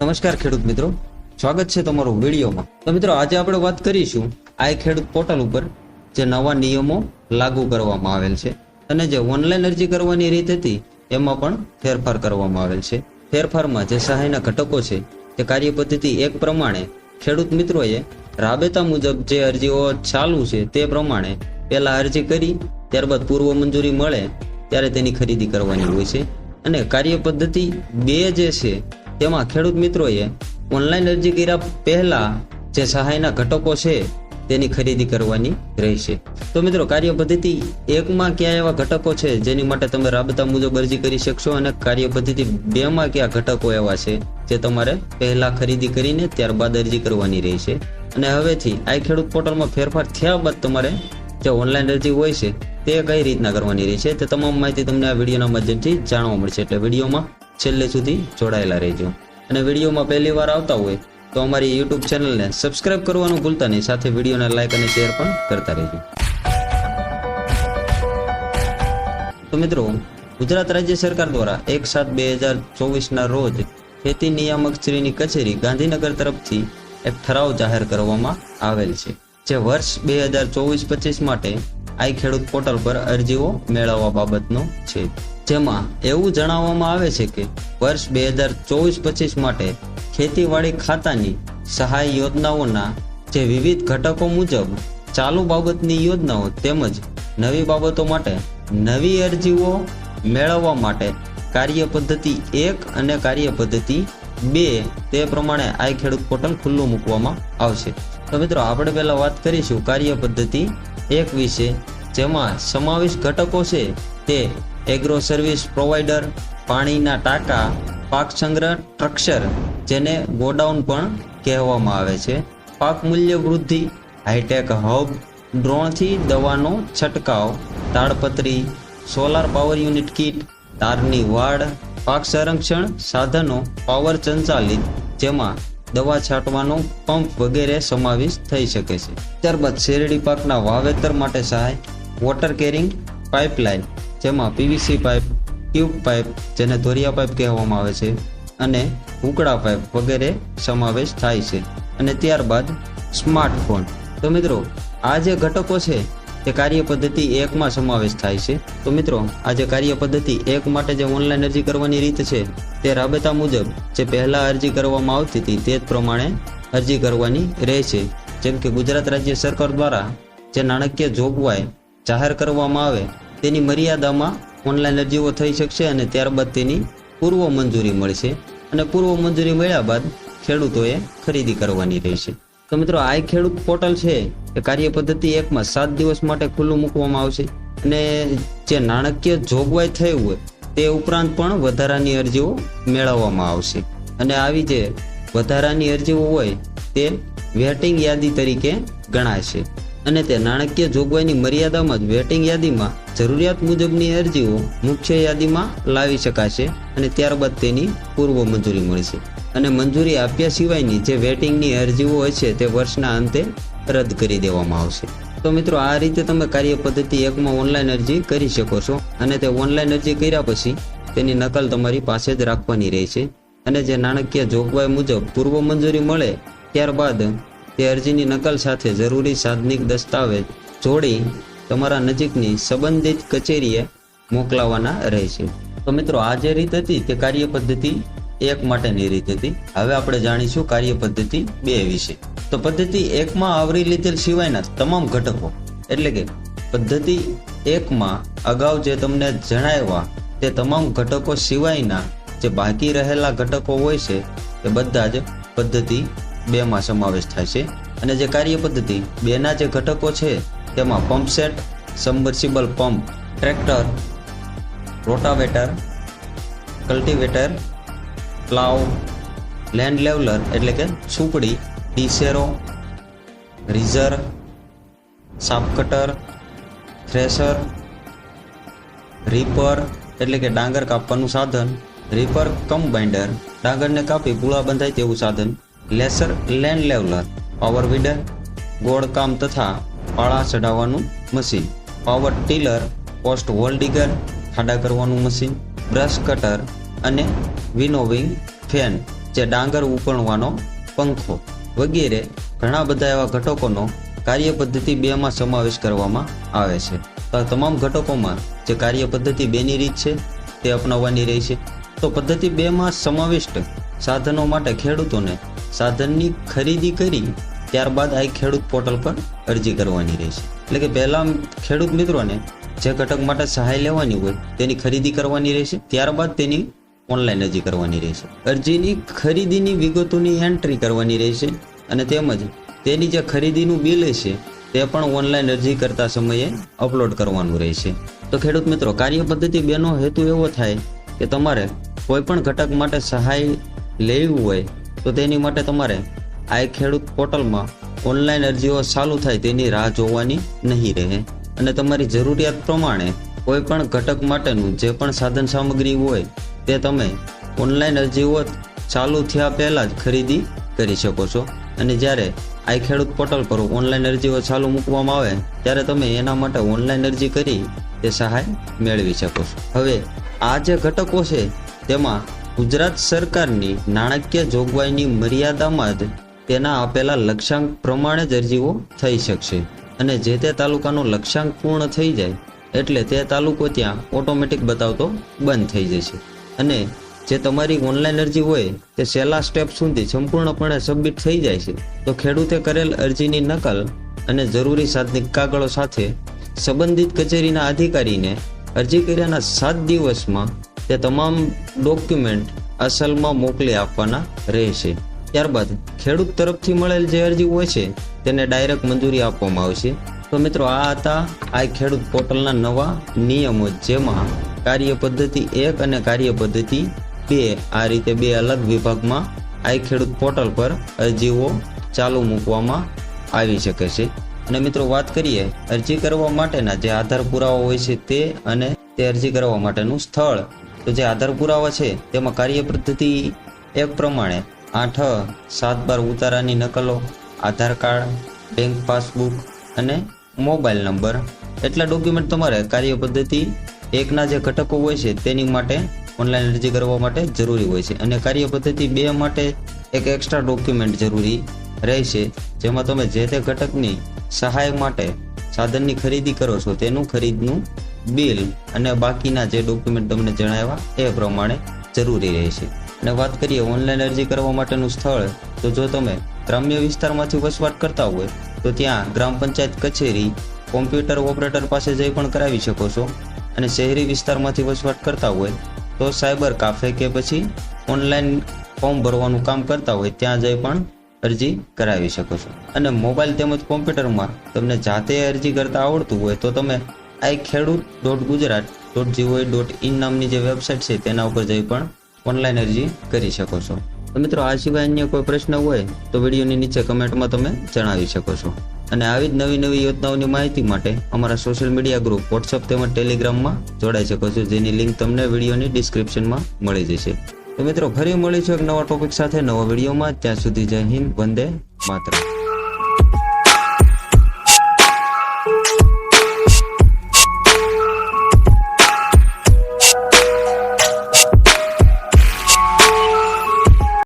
નમસ્કાર ખેડૂત મિત્રો. સ્વાગત છે તમારું વિડીયોમાં. તો મિત્રો, આજે આપણે વાત કરીશું આ ખેડૂત પોર્ટલ ઉપર જે નવા નિયમો લાગુ કરવામાં આવેલ છે અને જે ઓનલાઈન અરજી કરવાની રીત હતી, એમાં પણ ફેરફાર કરવામાં આવેલ છે. ફેરફારમાં જે સહાયના ઘટકો છે, તે કાર્યપદ્ધતિ એક પ્રમાણે ખેડૂત મિત્રોએ રાબેતા મુજબ જે અરજીઓ ચાલુ છે, તે પ્રમાણે પહેલા અરજી કરી, ત્યારબાદ પૂર્વ મંજૂરી મળે, ત્યારે તેની ખરીદી કરવાની હોય છે. અને કાર્ય પદ્ધતિ બે જે છે તેમાં ખેડૂત મિત્રોએ ઓનલાઈન અરજી કર્યા પહેલા જે સહાયના ઘટકો છે તેની ખરીદી કરવાની રહેશે. તો મિત્રો કાર્ય પદ્ધતિ એકમાં કયા એવા ઘટકો છે? જેની માટે તમે રાબતા મુજબ અરજી કરી શકશો અને કાર્ય પદ્ધતિ બેમાં કયા ઘટકો એવા છે? જે તમારે પહેલા ખરીદી કરીને ત્યારબાદ અરજી કરવાની રહેશે. અને હવેથી આ ખેડૂત પોર્ટલમાં ફેરફાર થયા બાદ તમારે જે ઓનલાઈન અરજી હોય છે તે કઈ રીતના કરવાની રહેશે તે તમામ માહિતી તમને આ વિડીયોના માધ્યમથી જાણવા મળશે. એટલે વિડીયોમાં છેલ્લે સુધી જોડાયેલા રહેજો. અને વિડીયોમાં પહેલી વાર આવતા હોય તો અમારી યુટ્યુબ ચેનલને સબસ્ક્રાઇબ કરવાનું ભૂલતા નહીં. સાથે વિડીયોને લાઇક અને શેર પણ કરતા રહેજો. તો મિત્રો, ગુજરાત રાજ્ય સરકાર દ્વારા એક સાત બે હજાર ચોવીસના રોજ ખેતી નિયામક શ્રીની કચેરી ગાંધીનગર તરફથી એક ઠરાવ જાહેર કરવામાં આવેલ છે, જે વર્ષ બે હજાર ચોવીસ પચીસ માટે આઈ ખેડૂત પોર્ટલ પર અરજીઓ મેળવવા બાબતનો છે. જેમાં એવું જણાવવામાં આવે છે કે વર્ષ બે હજાર ચોવીસ પચીસ માટે ખેતીવાડી ખાતાની સહાય યોજનાઓના જે વિવિધ ઘટકો મુજબ ચાલુ બાબતની યોજનાઓ તેમજ નવી બાબતો માટે નવી અરજીઓ મેળવવા માટે કાર્ય પદ્ધતિ એક અને કાર્ય પદ્ધતિ બે તે પ્રમાણે આ ખેડૂત પોર્ટલ ખુલ્લું મૂકવામાં આવશે. તો મિત્રો, આપણે પહેલાં વાત કરીશું કાર્ય પદ્ધતિ એક વિશે, જેમાં સમાવિષ્ટ ઘટકો છે તે એગ્રો સર્વિસ પ્રોવાઈડર પાણીના ટાંકા, પાક સંગ્રહ સ્ટ્રક્ચર જેને ગોડાઉન પણ કહેવામાં આવે છે. પાક મૂલ્ય વૃદ્ધિ હાઈટેક હબ ડ્રોનથી દવાનો છંટકાવ, તાડપત્રી સોલાર પાવર યુનિટ કીટ તારની વાડ, પાક સંરક્ષણ સાધનો પાવર સંચાલિત, જેમાં દવા છાંટવાનો પંપ વગેરે સમાવેશ થઈ શકે છે. ત્યારબાદ શેરડી પાકના વાવેતર માટે સહાય વોટર કેરિંગ પાઇપલાઇન જેમાં પીવીસી પાઇપ, ટ્યુબ પાઇપ જેને ધોરિયા પાઇપ કહેવામાં આવે છે અને ઉકળા પાઇપ વગેરે સમાવેશ થાય છે. અને ત્યારબાદ સ્માર્ટફોન. તો મિત્રો, આ જે ઘટકો છે તે કાર્ય પદ્ધતિ એકમાં સમાવેશ થાય છે. તો મિત્રો, આ જે કાર્ય પદ્ધતિ એક માટે જે ઓનલાઈન અરજી કરવાની રીત છે, તે રાબેતા મુજબ જે પહેલાં અરજી કરવામાં આવતી હતી તે જ પ્રમાણે અરજી કરવાની રહેશે. જેમ કે ગુજરાત રાજ્ય સરકાર દ્વારા જે નાણાકીય જોગવાઈ જાહેર કરવામાં આવે તેની મર્યાદામાં ઓનલાઈન અરજીઓ થઈ શકશે અને ત્યારબાદ તેની પૂર્વ મંજૂરી મળશે. અને પૂર્વ મંજૂરી મળ્યા બાદ ખેડૂતોએ ખરીદી કરવાની રહેશે. તો મિત્રો, આ ખેડૂત પોર્ટલ છે એ કાર્ય પદ્ધતિ એકમાં સાત દિવસ માટે ખુલ્લું મૂકવામાં આવશે. અને જે નાણાકીય જોગવાઈ થઈ હોય, તે ઉપરાંત પણ વધારાની અરજીઓ મેળવવામાં આવશે. અને આવી જે વધારાની અરજીઓ હોય, તે વેટિંગ યાદી તરીકે ગણાશે અને તે નાણાકીય જોગવાઈની મર્યાદામાં જ વેટિંગ યાદીમાં જરૂરિયાત મુજબની અરજીઓ મુખ્ય યાદીમાં લાવી શકાશે અને ત્યારબાદ તેની પૂર્વ મંજૂરી મળશે. અને મંજૂરી આપ્યા સિવાયની જે વેટિંગની અરજીઓ હોય છે તે વર્ષના અંતે રદ કરી દેવામાં આવશે. તો મિત્રો, આ રીતે તમે કાર્ય પદ્ધતિ એકમાં ઓનલાઈન અરજી કરી શકો છો અને તે ઓનલાઈન અરજી કર્યા પછી તેની નકલ તમારી પાસે જ રાખવાની રહેશે અને જે નાણાકીય જોગવાઈ મુજબ પૂર્વ મંજૂરી મળે ત્યારબાદ તે અરજીની નકલ સાથે જરૂરી સાધનિક દસ્તાવેજ જોડી તમારા નજીકની સંબંધિત કચેરીએ મોકલાવાના રહેશે. તો મિત્રો, આ જે રીત હતી તે કાર્ય પદ્ધતિ એક માટેની રીત હતી. હવે આપણે જાણીશું કાર્ય પદ્ધતિ બે વિશે. તો પદ્ધતિ એકમાં આવરી લીધેલ સિવાયના તમામ ઘટકો, એટલે કે પદ્ધતિ એકમાં અગાઉ જે તમને જણાવ્યા, તે તમામ ઘટકો સિવાયના જે બાકી રહેલા ઘટકો હોય છે, તે બધા જ પદ્ધતિ બેમાં સમાવેશ થાય છે અને જે કાર્ય પદ્ધતિ બેના જે ઘટકો છે, તેમાં pump set submersible pump tractor rotavator cultivator plough land leveller એટલે કે સુપડી ડીસેરો રીઝર, સાપ કટર, થ્રેશર રીપર એટલે કે ડાંગર કાપવાનું સાધન રીપર કમ બાઇન્ડર ડાંગરને કાપી પૂળા બંધાય તેવું સાધન laser land leveller power weeder ગોળકામ તથા પાળા ચડાવવાનું machine. Power tiller post hole digger ખાડા કરવાનું મશીન. બ્રશ કટર અને વિનોવિંગ ફેન જે ડાંગર ઉપણવાનો પંખો વગેરે ઘણા બધા એવા ઘટકોનો કાર્ય પદ્ધતિ બેમાં સમાવેશ કરવામાં આવે છે. તો આ તમામ ઘટકોમાં જે કાર્ય પદ્ધતિ બેની રીત છે તે અપનાવવાની રહેશે તો પદ્ધતિ બેમાં સમાવિષ્ટ સાધનો માટે ખેડૂતોને સાધનની ખરીદી કરી, ત્યારબાદ આ ખેડૂત પોર્ટલ પર અરજી કરવાની રહેશે. એટલે કે પહેલાં ખેડૂત મિત્રોને જે ઘટક માટે સહાય લેવાની હોય, તેની ખરીદી કરવાની રહેશે. ત્યારબાદ તેની ઓનલાઈન અરજી કરવાની રહેશે. અરજીની ખરીદીની વિગતોની એન્ટ્રી કરવાની રહેશે અને તેમજ તેની જે ખરીદીનું બિલ છે તે પણ ઓનલાઈન અરજી કરતા સમયે અપલોડ કરવાનું રહેશે. તો ખેડૂત મિત્રો, કાર્ય પદ્ધતિ બેનો હેતુ એવો થાય કે તમારે કોઈ પણ ઘટક માટે સહાય લેવી હોય તો તેની માટે તમારે આ ખેડૂત પોર્ટલમાં ઓનલાઈન અરજીઓ ચાલુ થાય તેની રાહ જોવાની નહીં રહે. અને તમારી જરૂરિયાત પ્રમાણે કોઈ પણ ઘટક માટેનું જે પણ સાધન સામગ્રી હોય, તે તમે ઓનલાઈન અરજીઓ ચાલુ થયા પહેલાં જ ખરીદી કરી શકો છો. અને જ્યારે આ ખેડૂત પોર્ટલ પર ઓનલાઈન અરજીઓ ચાલુ મૂકવામાં આવે, ત્યારે તમે એના માટે ઓનલાઈન અરજી કરી તે સહાય મેળવી શકો છો. હવે આ જે ઘટકો છે, તેમાં ગુજરાત સરકારની નાણાકીય જોગવાઈની મર્યાદામાં જ તેના આપેલા લક્ષ્યાંક પ્રમાણે જ અરજીઓ થઈ શકશે અને જે તે તાલુકાનો લક્ષ્યાંક પૂર્ણ થઈ જાય એટલે તે તાલુકો ત્યાં ઓટોમેટિક બતાવતો બંધ થઈ જશે. અને જે તમારી ઓનલાઈન અરજી હોય તે છેલ્લા સ્ટેપ સુધી સંપૂર્ણપણે સબમિટ થઈ જાય છે, તો ખેડૂતે કરેલ અરજીની નકલ અને જરૂરી સાધનિક કાગળો સાથે સંબંધિત કચેરીના અધિકારીને અરજી કર્યાના સાત દિવસમાં તે તમામ ડોક્યુમેન્ટ અસલમાં મોકલી આપવાના રહેશે. ત્યારબાદ ખેડૂત તરફથી મળેલ જે અરજી હોય છે, તેને ડાયરેક્ટ મંજૂરી આપવામાં આવશે. તો મિત્રો, આ હતા આ ખેડૂત પોર્ટલના નવા નિયમો, જેમાં કાર્ય પદ્ધતિ એક અને કાર્ય પદ્ધતિ બે, આ રીતે બે અલગ વિભાગમાં આ ખેડૂત પોર્ટલ પર અરજીઓ ચાલુ મૂકવામાં આવી શકે છે. અને મિત્રો, વાત કરીએ અરજી કરવા માટેના જે આધાર પુરાવા હોય છે તે અને તે અરજી કરવા માટેનું સ્થળ. તો જે આધાર પુરાવા છે, તેમાં કાર્ય પદ્ધતિ એક પ્રમાણે આઠ, સાત બાર ઉતારાની નકલો, આધાર કાર્ડ, બેંક પાસબુક અને મોબાઈલ નંબર. એટલા ડોક્યુમેન્ટ તમારે કાર્ય પદ્ધતિ એકના જે ઘટકો હોય છે, તેની માટે ઓનલાઈન અરજી કરવા માટે જરૂરી હોય છે. અને કાર્ય પદ્ધતિ બે માટે એક એક્સ્ટ્રા ડોક્યુમેન્ટ જરૂરી રહેશે, જેમાં તમે જે તે ઘટકની સહાય માટે સાધનની ખરીદી કરો છો, તેનું ખરીદનું બિલ અને બાકીના જે ડોક્યુમેન્ટ તમને જણાવ્યા એ પ્રમાણે જરૂરી રહેશે. અને વાત કરીએ ઓનલાઈન અરજી કરવા માટેનું સ્થળ, તો જો તમે ગ્રામ્ય વિસ્તારમાંથી વસવાટ કરતા હોય, તો ત્યાં ગ્રામ પંચાયત કચેરી કોમ્પ્યુટર ઓપરેટર પાસે જઈ પણ કરાવી શકો છો. અને શહેરી વિસ્તારમાંથી વસવાટ કરતા હોય, તો સાયબર કાફે કે પછી ઓનલાઈન ફોર્મ ભરવાનું કામ કરતા હોય, ત્યાં જઈ પણ અરજી કરાવી શકો છો. અને મોબાઈલ તેમજ કોમ્પ્યુટરમાં તમને જાતે અરજી કરતા આવડતું હોય, તો તમે આ Khedut dot Gujarat dot G O I dot in નામની જે વેબસાઇટ છે, તેના ઉપર જઈ પણ ઓનલાઈન અરજી કરી શકો છો. તો મિત્રો, આ સિવાય અન્ય કોઈ પ્રશ્ન હોય, તો વિડીયોની નીચે કમેન્ટમાં તમે જણાવી શકો છો. અને આવી જ નવી નવી યોજનાઓની માહિતી માટે અમારા સોશિયલ મીડિયા ગ્રુપ વોટ્સઅપ તેમજ ટેલિગ્રામમાં જોડાઈ શકો છો, જેની લિંક તમને વિડીયોની ડિસ્ક્રિપ્શનમાં મળી જશે. તો મિત્રો, ફરી મળીશું એક નવા ટોપિક સાથે નવા વિડીયોમાં. ત્યાં સુધી જય હિન્દ, વંદે માતરમ.